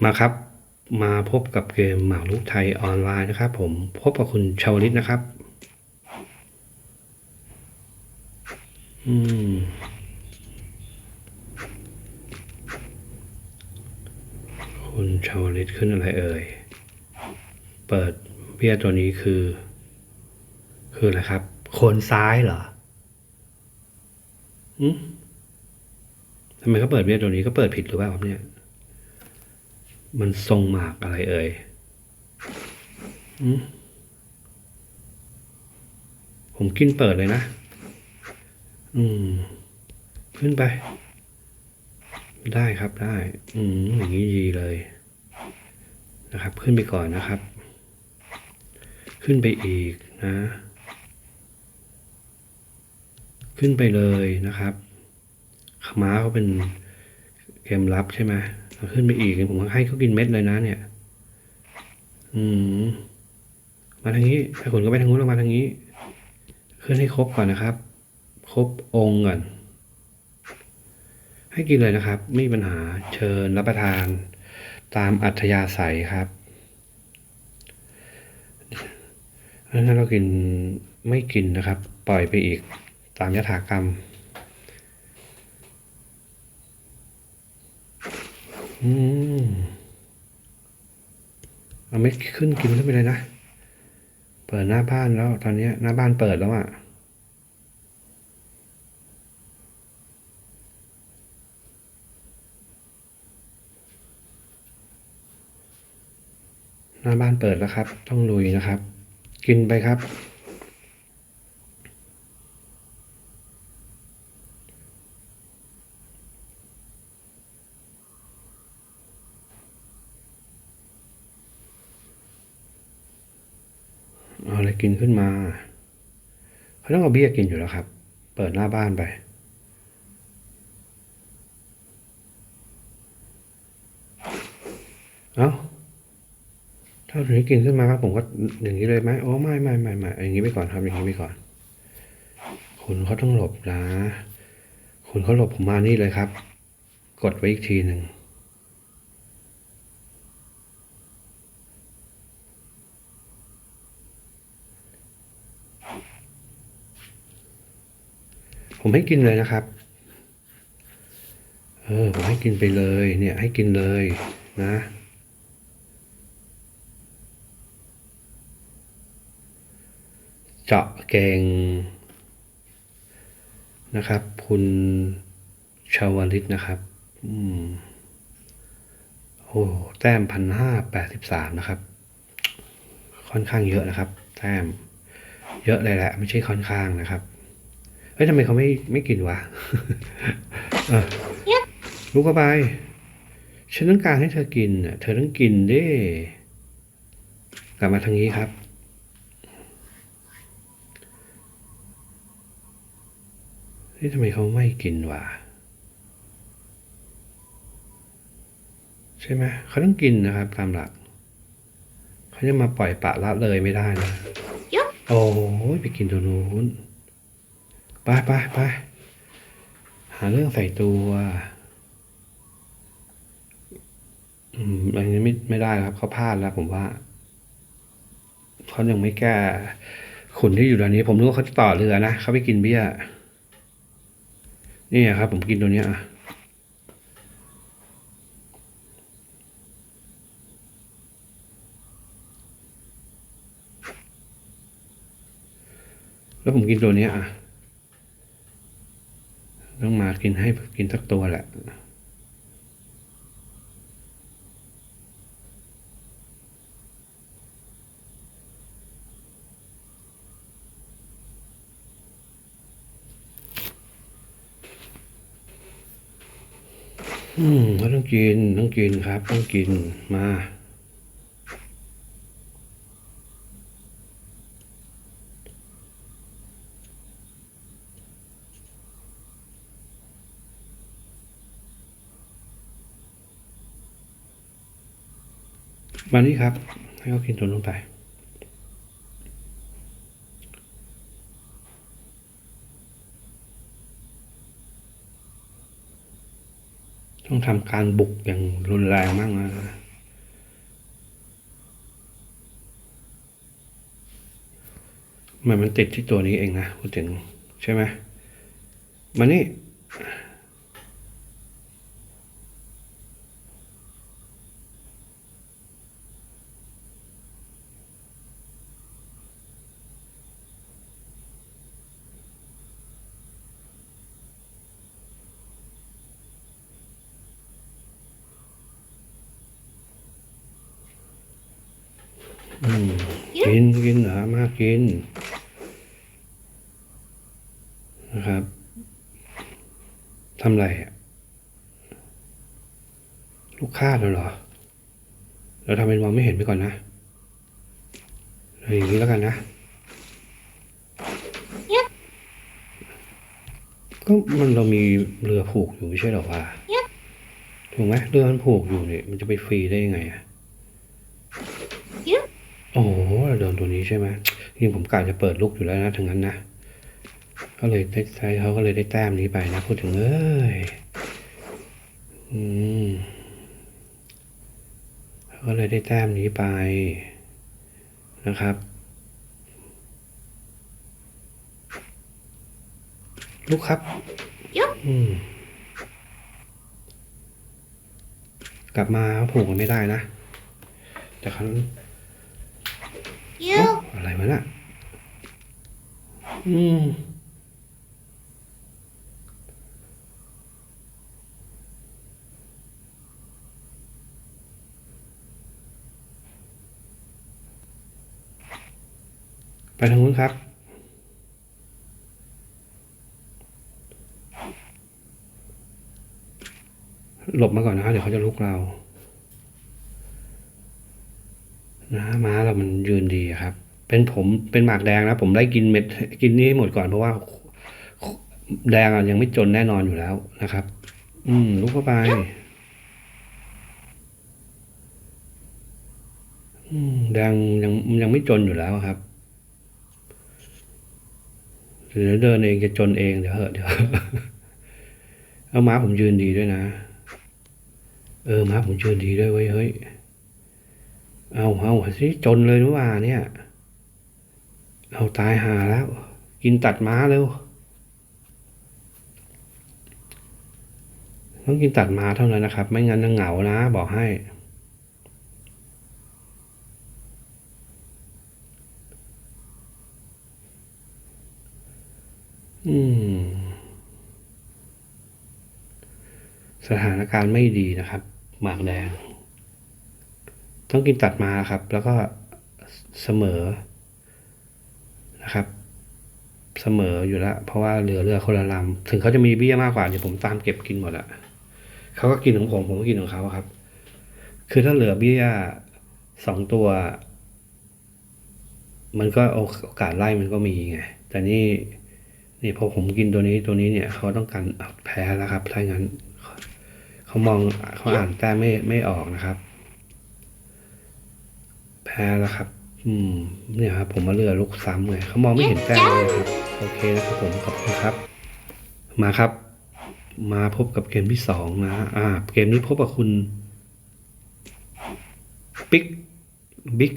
มาครับมาพบกับเกมหมากรุกไทยออนไลน์นะครับ ผมพบกับคุณชาวลิตนะครับ อืมคุณชาวลิตขึ้นอะไรเอ่ย เปิดเบี้ยตัวนี้คือ คืออะไรครับโคนซ้ายเหรออืมทำไมเขาเปิดเบี้ยตัวนี้ก็เปิดผิดหรือเปล่าครับเนี่ย มันทรงหมากอะไรเอ่ยผมกินเปิดเลยนะ อืม ขึ้นไป ได้ครับได้ อืมอย่างนี้ดีเลย นะครับ ขึ้นไปก่อนนะครับ ขึ้นไปอีกนะ ขึ้นไปเลยนะครับขม้าเขาเป็นเกมลับใช่ไหม ขึ้นไปอีกผมให้เขากินเม็ดเลยนะ เนี่ย อืม มาทางนี้ถ้าคุณก็ไปทางนู้นล้วมาทางนี้ ขึ้นให้ครบก่อนนะครับ ครบองค์ก่อน ให้กินเลยนะครับ ไม่มีปัญหาเชิญรับประทาน ตามอัธยาศัยครับถ้าเรากินไม่กินนะครับ ปล่อยไปอีกตามยถากรรม อืมเอาไม่ขึ้นกินขึ้นไปเลยนะ เปิดหน้าบ้านแล้ว ตอนนี้หน้าบ้านเปิดแล้วอะ่ะหน้าบ้านเปิดแล้วครับ ต้องลุยนะครับ กินไปครับ เอาอะไรกินขึ้นมาเขาต้องเอาเบี้ยกินอยู่แล้วครับ เปิดหน้าบ้านไปเอาถ้าถึงนี้กินขึ้นมาครับผมก็อย่างนี้เลยไหมอ๋อไม่ไม่ไม่ไม่อย่างนี้ไปก่อนครับอย่างนี้ไปก่อน คุณเขาต้องหลบนะ คุณเขาหลบผมมานี่เลยครับ กดไว้อีกทีหนึ่ง ผมให้กินเลยนะครับ เออผมให้กินไปเลย เนี่ย ให้กินเลยนะเจาะเก่งนะครับ คุณชาวลิตนะครับ อืมโอ้แต้มพันห้าแปดสิบสามนะครับ ค่อนข้างเยอะนะครับ แต้ม เยอะเลยแหละ ไม่ใช่ค่อนข้างนะครับ เฮ้ยทำไมเขาไม่ไม่กินวะเออลุกเข้าไป ฉันต้องการให้เธอกินน่ะ เธอต้องกินดิกลับมาทางนี้ครับ เฮ้ยทำไมเขาไม่กินวะใช่ไหมเขาต้องกินนะครับ ตามหลัก เขาจะมาปล่อยปละละเลยไม่ได้นะยุบโอ้ยไปกินตัวนู้น ไปไปไปหาเรื่องใส่ตัว อืมอันนี้ไม่ไม่ได้ครับเขาพลาดแล้วผมว่าเขายังไม่แก้ขุนที่อยู่ตอนนี้ ผมนึกว่าเขาจะต่อเรือนะเขาไปกินเบี้ยนี่ครับ ผมกินตัวเนี้ยอะแล้วผมกินตัวเนี้ยอะ ต้องมากินให้กินสักตัวแหละอืมก็ต้องกินต้องกินครับ ต้องกินมา มานี่ครับ ให้เขากินตัวนู้นไปต้องทำการบุกอย่างรุนแรงมากนะมันมันติดที่ตัวนี้เองนะพูดถึงใช่ไหมมานี่ กินกินเหรอมากิน นะครับทำไรอะลูกค้าเราเหรอ เราทำเป็นมองไม่เห็นไปก่อนนะเอาอย่างนี้แล้วกันนะก็มันเรามีเรือผูกอยู่ไม่ใช่เหรอวะถูกไหมเรือมันผูกอยู่เนี่ยมันจะไปฟรีได้ยังไงอะ โอ้โหเราโดนตัวนี้ใช่ไหมยิ่งผมกะจะเปิดลูกอยู่แล้วนะถึงนั้นนะก็เลยได้ใช้เขาก็เลยได้แต้มนี้ไปนะพูดถึงเอ้ยอืมเขาก็เลยได้แต้มนี้ไปนะครับ ลูกครับอืมกลับมาเขาผูกกันไม่ได้นะแต่เขา You อะไรวะน่ะอืม ไปทางนู้นครับ หลบมาก่อนนะครับเดี๋ยวเขาจะลุกเรา นะม้าเรามันยืนดีครับ เป็นผมเป็นหมากแดงนะผมได้กินเม็ดกินนี้ให้หมดก่อนเพราะว่า แดงอะยังไม่จนแน่นอนอยู่แล้วนะครับ อืมลุกเข้าไป อืมแดงยังยังไม่จนอยู่แล้วครับเดี๋ยวเดินเองจะจนเองเดี๋ยวเหอะเดี๋ยวเอาม้าผมยืนดีด้วยนะ เออม้าผมยืนดีด้วยเว้ยเฮ้ย เอาเอาสิจนเลยรู้ว่าเนี่ย เอาตายหาแล้ว กินตัดม้าเร็วต้องกินตัดม้าเท่านั้นนะครับ ไม่งั้นจะเหงานะ บอกให้ อืม สถานการณ์ไม่ดีนะครับ หมากแดง ต้องกินตัดมาครับ แล้วก็เสมอนะครับ เสมออยู่แล้วเพราะว่าเรือเรือคนละลำถึงเขาจะมีเบี้ยมากกว่าเดี๋ยวผมตามเก็บกินหมดอะเขาก็กินของผมผมก็กินของเขาครับ คือถ้าเหลือเบี้ยสองตัว มันก็โอกาสไล่มันก็มีไงแต่นี่นี่พอผมกินตัวนี้ตัวนี้เนี่ย เขาต้องการแพ้แล้วครับถ้างั้น เขามองเขาอ่านแต้ไม่ไม่ออกนะครับ แพ้แล้วครับ อืม เนี่ยครับ ผมมาเรือลูกซ้ำไงเขามองไม่เห็นแต้มเลยครับ โอเคนะครับผมขอบคุณครับ มาครับ มาพบกับเกมที่สองนะอ่า เกมนี้พบกับคุณปิ๊กบิ๊ก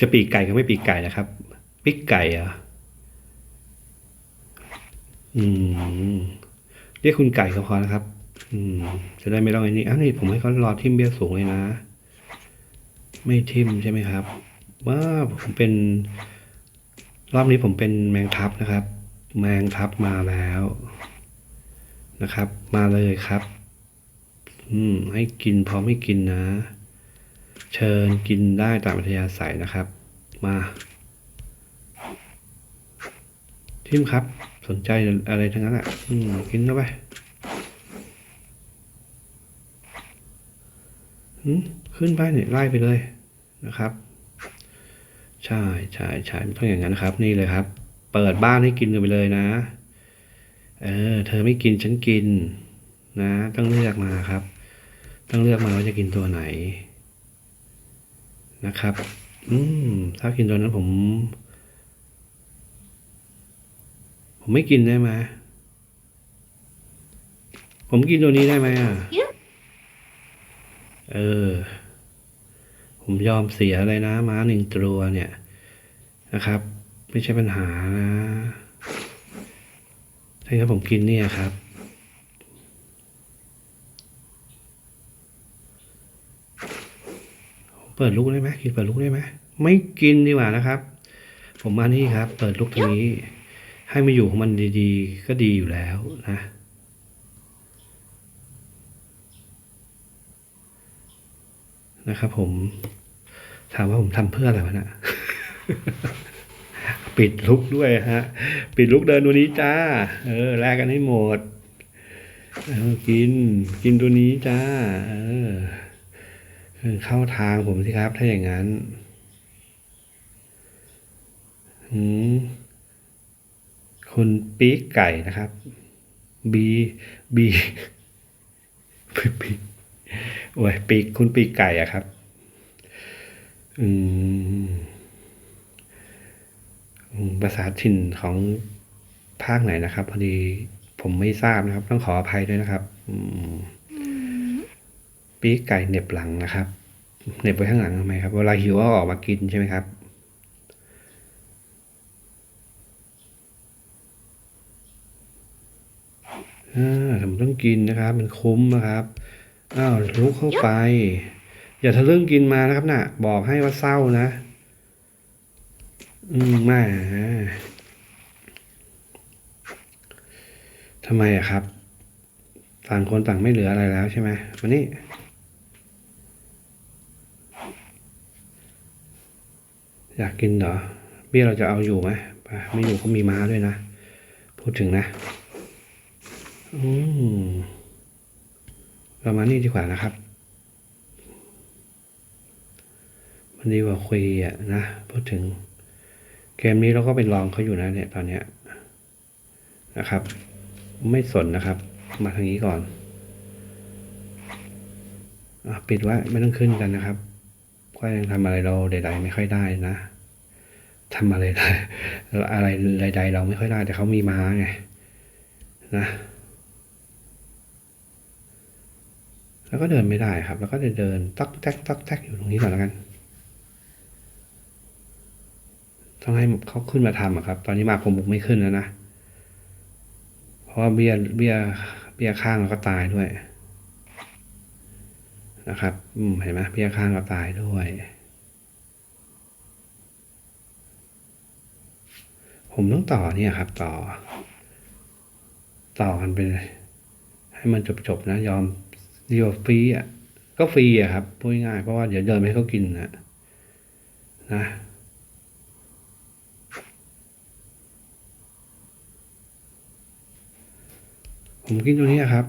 จะปีกไก่ก็ไม่ปีกไก่นะครับปิ๊กไก่เหรอะอืมเรียกคุณไก่ก็พอนะครับ อืม จะได้ไม่ต้องไอ้นี่อ้าวนี่ผมให้เขารอทิมเบี้ยสูงเลยนะ ไม่ทิมใช่ไหมครับว่าผมเป็น รอบนี้ผมเป็นแมงทับนะครับ แมงทับมาแล้วนะครับ มาเลยครับ อืม ให้กินพร้อมให้กินนะ เชิญกินได้ตามอัธยาศัยนะครับ มา ทิมครับ สนใจอะไรทั้งนั้นอะ อืม กินเข้าไปขึ้นไปเนี่ยไล่ไปเลย นะครับ ใช่ใช่ใช่ไม่ต้องอย่างนั้นนะครับ นี่เลยครับ เปิดบ้านให้กินกันไปเลยนะ เออ เธอไม่กินฉันกิน นะ ต้องเลือกมาครับ ต้องเลือกมาว่าจะกินตัวไหน นะครับ อืมถ้ากินตัวนั้นผม ผมไม่กินได้ไหมผมกินตัวนี้ได้ไหมอะ Yeah. เออ ผมยอมเสียเลยนะ ม้าหนึ่งตัวเนี่ยนะครับ ไม่ใช่ปัญหานะใช่ครับผมกินเนี่ยครับ เปิดลูกได้ไหมกินเปิดลูกได้ไหมไม่กินดีกว่านะครับ ผมมานี่ครับ เปิดลูกตรงนี้ ให้มาอยู่ของมันดีๆ ก็ดีอยู่แล้วนะ นะครับผม ถามว่าผมทำเพื่ออะไรวะนะปิดลุกด้วยฮะ ปิดลุกเดินตัวนี้จ้า เออแลกกันให้หมดเอกิน กินตัวนี้จ้าเออเออเข้าทางผมสิครับ ถ้าอย่างนั้นอืมคุณปีกไก่นะครับ บี บีปีก โอ้ยปีกคุณปีกไก่อะครับ อืมภาษาถิ่นของภาคไหนนะครับ พอดีผมไม่ทราบนะครับ ต้องขออภัยด้วยนะครับ อืมปีกไก่เหน็บหลังนะครับเหน็บไว้ข้างหลังทำไมครับ เวลาหิวก็ออกมากินใช่ไหมครับ อ่าผมต้องกินนะครับ มันคุ้มนะครับ อ้าวลุกเข้าไป อย่าทะลึ่งกินมานะครับน่ะ บอกให้ว่าเศร้านะ อืมแม่ทำไมอะครับ ต่างคนต่างไม่เหลืออะไรแล้วใช่ไหมมานี่อยากกินเหรอ เบี้ยเราจะเอาอยู่ไหมไปไม่อยู่ก็มีม้าด้วยนะ พูดถึงนะ อืม เรามาณนี่ดีกว่านะครับ มันดีกว่าคุยอะนะพูดถึงเกมนี้เราก็เป็นรองเขาอยู่นะเนี่ยตอนเนี้ยนะครับ ไม่สนนะครับ มาทางนี้ก่อนอปิดไว้ไม่ต้องขึ้นกันนะครับก็ยังทำอะไรเราใดๆไม่ค่อยได้นะทำอะไรได้อะไรใดๆเราไม่ค่อยได้แต่เขามีม้าไงนะ แล้วก็เดินไม่ได้ครับ แล้วก็จะเดินต๊อกแต๊กต๊อกแต๊กอยู่ตรงนี้ก่อนแล้วกัน ต้องให้เขาขึ้นมาทำอะครับ ตอนนี้มาผมบุกไม่ขึ้นแล้วนะ เพราะว่าเบี้ยเบี้ยเบี้ยข้างเราก็ตายด้วยนะครับ อืม เห็นไหมเบี้ยข้างเราตายด้วย ผมต้องต่อเนี่ยครับ ต่อ ต่อกันไปให้มันจบๆนะยอม ดีกว่าฟรีอะ ก็ฟรีอะครับพูดง่ายๆเพราะว่าเดี๋ยวเดินไปให้เขากินนะนะผมกินตัวนี้ครับ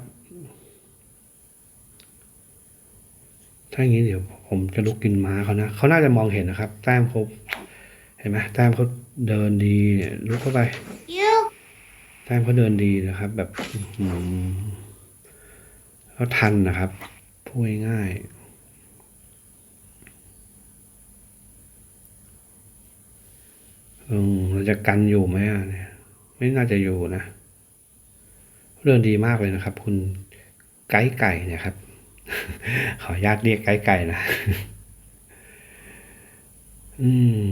ถ้าอย่างนี้เดี๋ยวผมจะลุกกินม้าเขานะ เขาน่าจะมองเห็นนะครับ แต้มเขาเห็นไหมแต้มเขาเดินดีเนี่ยลุกเข้าไป You แต้มเขาเดินดีนะครับ แบบอื้อ หือเขาทันนะครับพูดง่ายๆอืมเราจะกันอยู่ไหมอะเนี่ยไม่น่าจะอยู่นะ เรื่องดีมากเลยนะครับ คุณไก่ไก่เนี่ยครับ ขออนุญาตเรียกไก่ไก่นะ อืม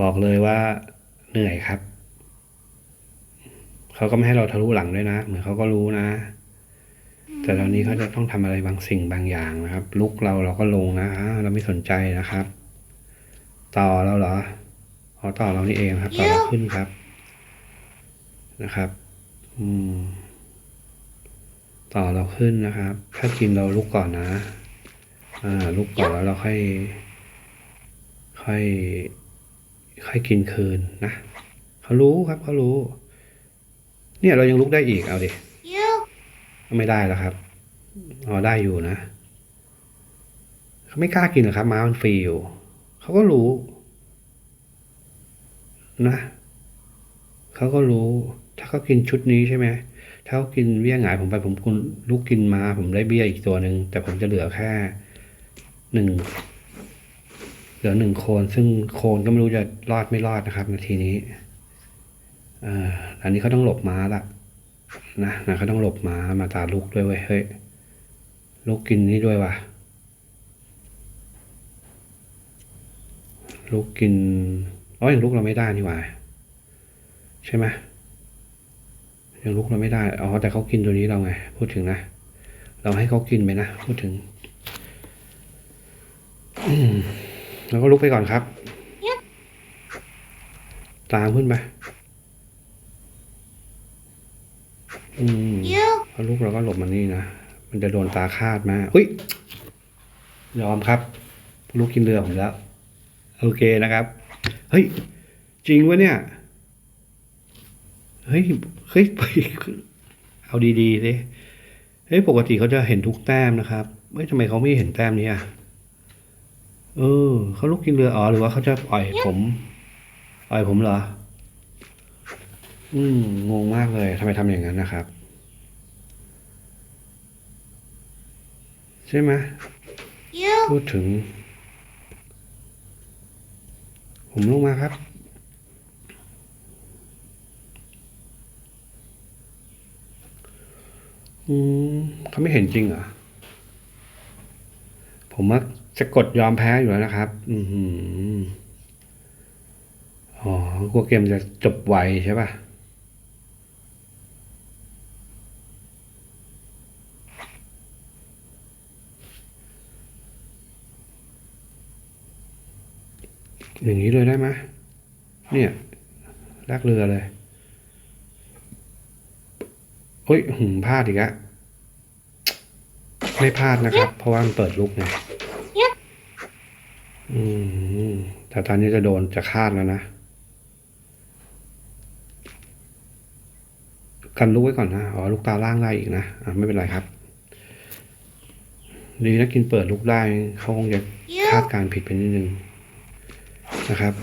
บอกเลยว่าเหนื่อยครับ เขาก็ไม่ให้เราทะลุหลังด้วยนะ เหมือนเขาก็รู้นะ แต่ตอนนี้เขาจะต้องทำอะไรบางสิ่งบางอย่างนะครับ ลุกเราเราก็ลงนะฮะเราไม่สนใจนะครับ ต่อเราเหรออ๋อต่อเรานี่เองครับ ต่อเราขึ้นครับ นะครับ อืม ต่อเราขึ้นนะครับ ถ้ากินเราลุกก่อนนะ อ่า ลุกก่อนแล้วเราค่อย ค่อย ค่อยกินคืนนะเขารู้ครับเขารู้ เนี่ยเรายังลุกได้อีกเอาดิ You ไม่ได้แล้วครับอ๋อได้อยู่นะเขาไม่กล้ากินหรอกครับ ม้ามันฟรีอยู่เขาก็รู้ นะเขาก็รู้ ถ้าเขากินชุดนี้ใช่ไหมถ้าเขากินเบี้ยหงายผมไปผมคุณลูกกินมา ผมได้เบี้ยอีกตัวหนึ่งแต่ผมจะเหลือแค่หนึ่งเหลือหนึ่งโคน ซึ่งโคนก็ไม่รู้จะรอดไม่รอดนะครับ นาทีนี้อ่ออันนี้เขาต้องหลบม้าละ นะนะเขาต้องหลบม้ามาตาลุกด้วยเว้ยเฮ้ยลุกกินนี่ด้วยว่ะลูกกินอ๋ออย่างลูกเราไม่ได้นี่หว่าใช่ไหมอย่างลูกเราไม่ได้อ๋อแต่เขากินตัวนี้เราไง พูดถึงนะเราให้เขากินไปนะพูดถึงอืมแล้วก็ลุกไปก่อนครับ ตามขึ้นไป อืม Yup. พอลูกเราก็หลบมานี่นะ มันจะโดนตาคาดมาอุ้ย ยอมครับ ลูกกินเรือผมแล้ว โอเคนะครับ เฮ้ย จริงวะเนี่ย เฮ้ย เฮ้ยไปเอาดีๆสิเฮ้ย ปกติเขาจะเห็นทุกแต้มนะครับ เฮ้ยทำไมเขาไม่เห็นแต้มนี้อะ เออ เขาลูกกินเรืออ๋อหรือว่าเขาจะปล่อยผม ปล่อยผมเหรอ อืม งงมากเลยทำไมทำอย่างนั้นนะครับ ใช่ไหม Yup. พูดถึง ผมลงมาครับ อืมเขาไม่เห็นจริงเหรอ ผมว่าจะกดยอมแพ้อยู่แล้วนะครับ อือหืออ๋อกลัวเกมจะจบไวใช่ป่ะ อย่างนี้เลยได้ไหมเนี่ยลากเรือเลยโอ้ยหืมพลาดอีกแล้วไม่พลาดนะครับ เพราะว่ามันเปิดลุกไง Yep. อืมแต่ตอนนี้จะโดนจะคาดแล้วนะกันลุกไว้ก่อนนะ อ๋อ ลูกตาล่างได้อีกนะ อะไม่เป็นไรครับ ดีนะกินเปิดลุกได้ เขาคงจะคาด Yup. การณ์ผิดไปนิดนึง นะครับ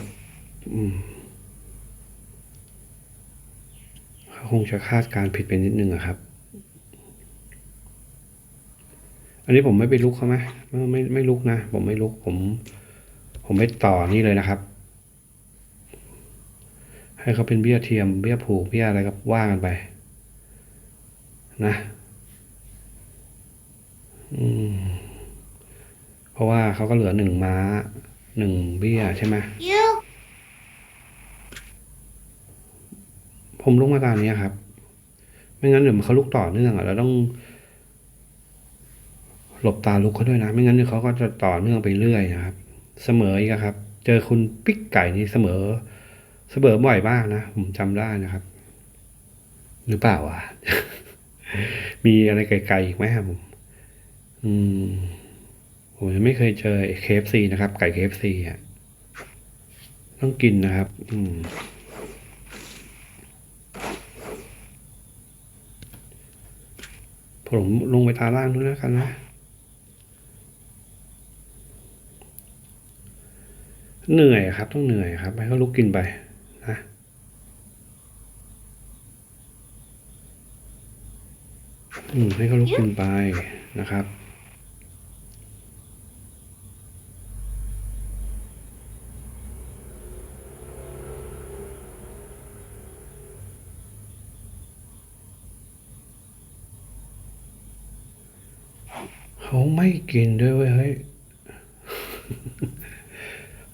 เขาคงจะคาดการผิดไปนิดนึงอะครับ อันนี้ผมไม่ไปลุกเขาไหมไม่ไม่ไม่ลุกนะ ผมไม่ลุกผม ผมไม่ต่อนี่เลยนะครับ ให้เขาเป็นเบี้ยเทียมเบี้ยผูกเบี้ยอะไรก็ว่ากันไป นะ อืม เพราะว่าเขาก็เหลือหนึ่งม้า หนึ่งเบี้ยใช่ไหม Yup. ผมลุกมาตามนี้ครับ ไม่งั้นเดี๋ยวเขาลุกต่อเนื่องอะเราต้อง หลบตาลุกเขาด้วยนะ ไม่งั้นเดี๋ยวเขาก็จะต่อเนื่องไปเรื่อยนะครับ เสมออีกอะครับ เจอคุณปิ๊กไก่นี่เสมอ เสมอบ่อยมากนะ ผมจำได้นะครับ หรือเปล่าวะมีอะไรไกลๆอีกไหมครับผม อืม ผมยังไม่เคยเจอเคฟซีนะครับ ไก่เคฟซีอะต้องกินนะครับ อืมผมลงไปทาล่างด้วยแล้วกันนะ เหนื่อยครับ ต้องเหนื่อยครับให้เขาลุกกินไปนะอืมให้เขาลุกกินไปนะครับ เขาไม่ กินด้วยเวยเฮ้ย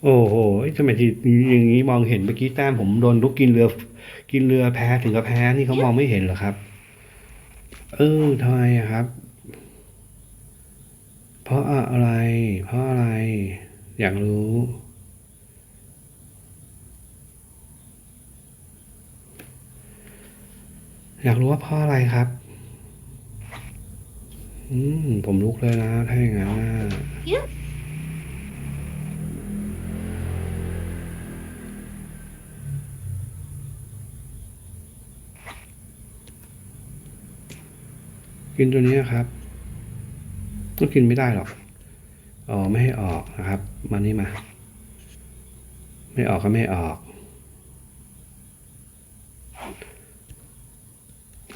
โอ้โหทำไมทีอย่างนี้มองเห็นเมื่อกี้แต้มผมโดนลุกกินเรือ กินเรือแพ้ถึงกับแพ้นี่เขามองไม่เห็นเหรอครับ เออทำไมอะครับ เพราะอะไร เพราะอะไร อยากรู้ อยากรู้ว่าเพราะอะไรครับ อืม ผมลุกเลยนะ ถ้าอย่างนั้นนะ Yup. กินตัวนี้ครับก็กินไม่ได้หรอกอ๋อไม่ให้ออกนะครับ มานี่มา ไม่ออกก็ไม่ออก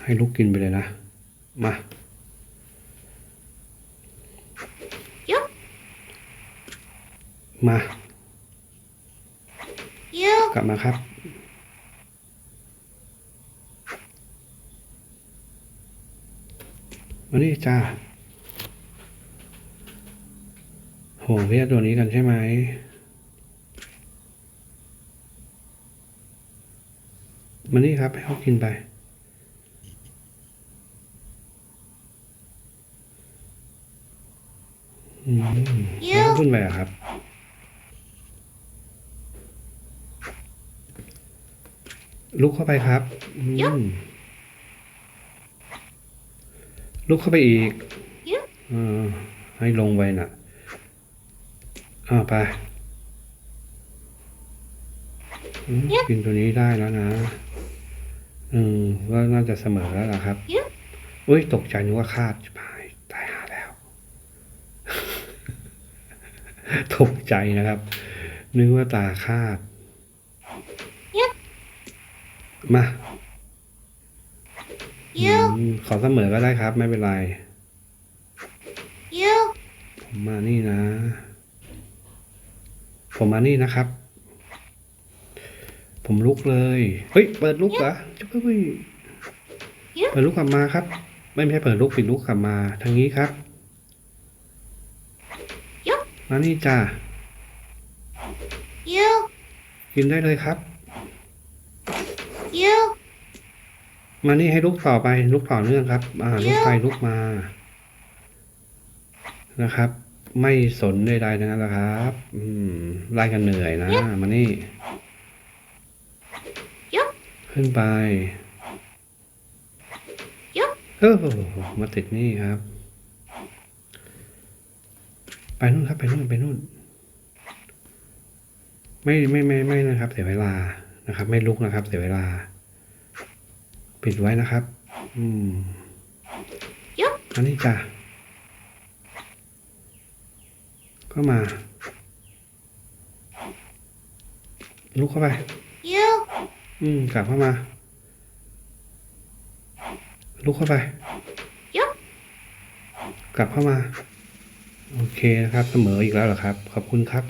ให้ลูกกินไปเลยนะ มา มากลับมาครับ มานี่จ้าห่วงพี่ตัวนี้กันใช่ไหม มานี่ครับ ให้เขากินไป อืมวขึ้นไปครับ ลุกเข้าไปครับอืมลุกเข้าไปอีก Yup. เออให้ลงไปน่ะอ่าไปอืม Yup. กินตัวนี้ได้แล้วนะอืมก็น่าจะเสมอแล้วล่ะครับ Yup. อุ้ยตกใจนึกว่าคาดชิบหายตายหาแล้ว ตกใจนะครับ นึกว่าตาคาด มา You. อืมขอเสมอก็ได้ครับ ไม่เป็นไร You. ผมมานี่นะ ผมมานี่นะครับ ผมลุกเลย เฮ้ย เปิดลุกเหรอจะเพิ่ง Yup. เปิดลุกกลับมาครับ ไม่ใช่เปิดลุกปิดลุกกลับมา ทางนี้ครับ Yup. มานี่จ้า You. กินได้เลยครับ You. มานี่ให้ลุกต่อไปลุกต่อเนื่องครับ อ่าลุกไปลุกมา นะครับ ไม่สนใดๆทั้งนั้นแหละครับ อืมไล่กันเหนื่อยนะมานี่ Yup. ขึ้นไป Yup. เออมาติดนี่ครับ ไปนู่นครับ ไปนู่นไปนู่น ไม่ไม่ไม่ไม่นะครับ เสียเวลานะครับ ไม่ลุกนะครับ เสียเวลา ปิดไว้นะครับ อืม Yup. อันนี้จ้ะก็มา ลุกเข้าไป You. อืมกลับเข้ามา ลุกเข้าไป Yup. กลับเข้ามา โอเคนะครับ เสมออีกแล้วเหรอครับ ขอบคุณครับ